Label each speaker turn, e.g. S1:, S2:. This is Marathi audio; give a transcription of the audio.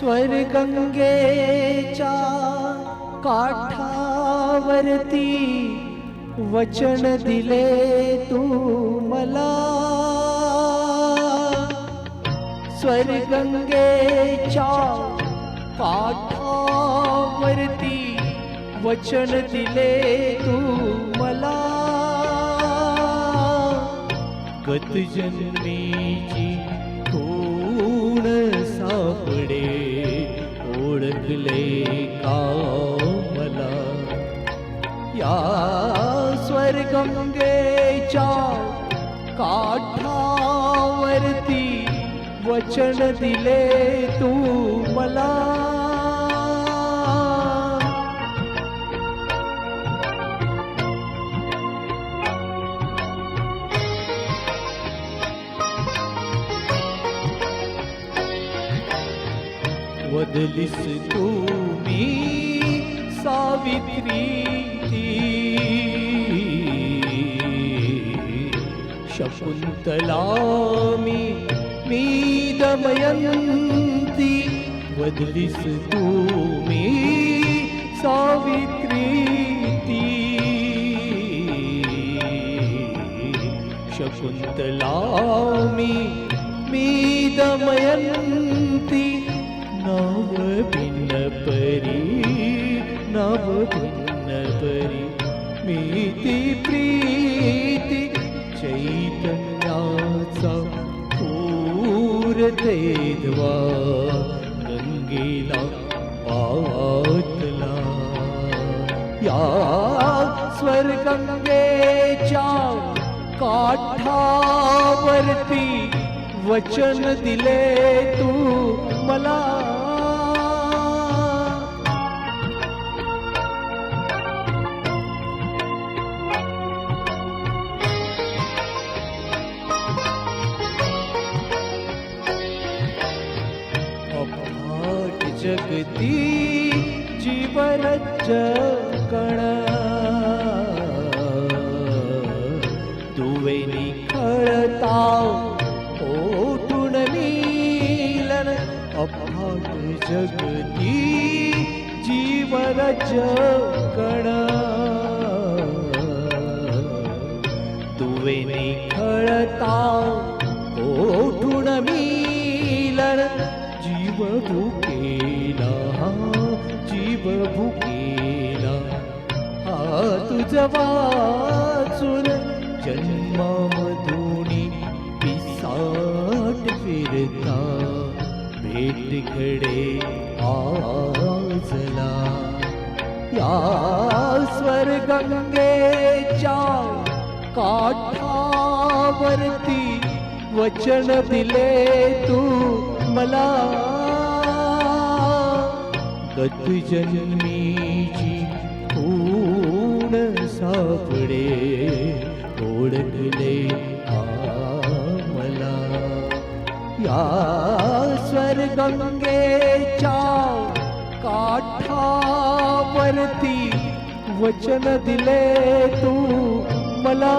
S1: स्वर्गंगेच्या काठावरती वचन दिले तू मला. स्वर्गंगेच्या काठावरती वचन दिले तू मला. गत या स्वर्गंगेच्या काठावरती वचन दिले तू मला. बदलीस तू मी सावित्री शफुन्तलामिदमयन्ति मे सावित्रीति। शकुन्तलामि शफुन्तलामिदमयन्ति नवभिन्नपरि नव परी मीती प्रीती चैतन्याचा पूर तेद्वा गंगेला पावतला. या स्वर्गंगेच्या काठावरती वचन दिले तू. जगती जीवनच कण तुवे निखळता ओठून नीलन अफाट जगती जीवनच कण तुवे निखळता ओठून मीलन जीव भुकेला जीव भुकेला हा तुझ वाचून जन्मामधुनी पिसाट फिरता. भेट घडे आजला. या स्वर्गंगेच्या काठावरती वचन दिले तू मला. गत पूर्ण सापडे ओळखले मला या स्वर्गंगेच्या काठावरती वचन दिले तू मला.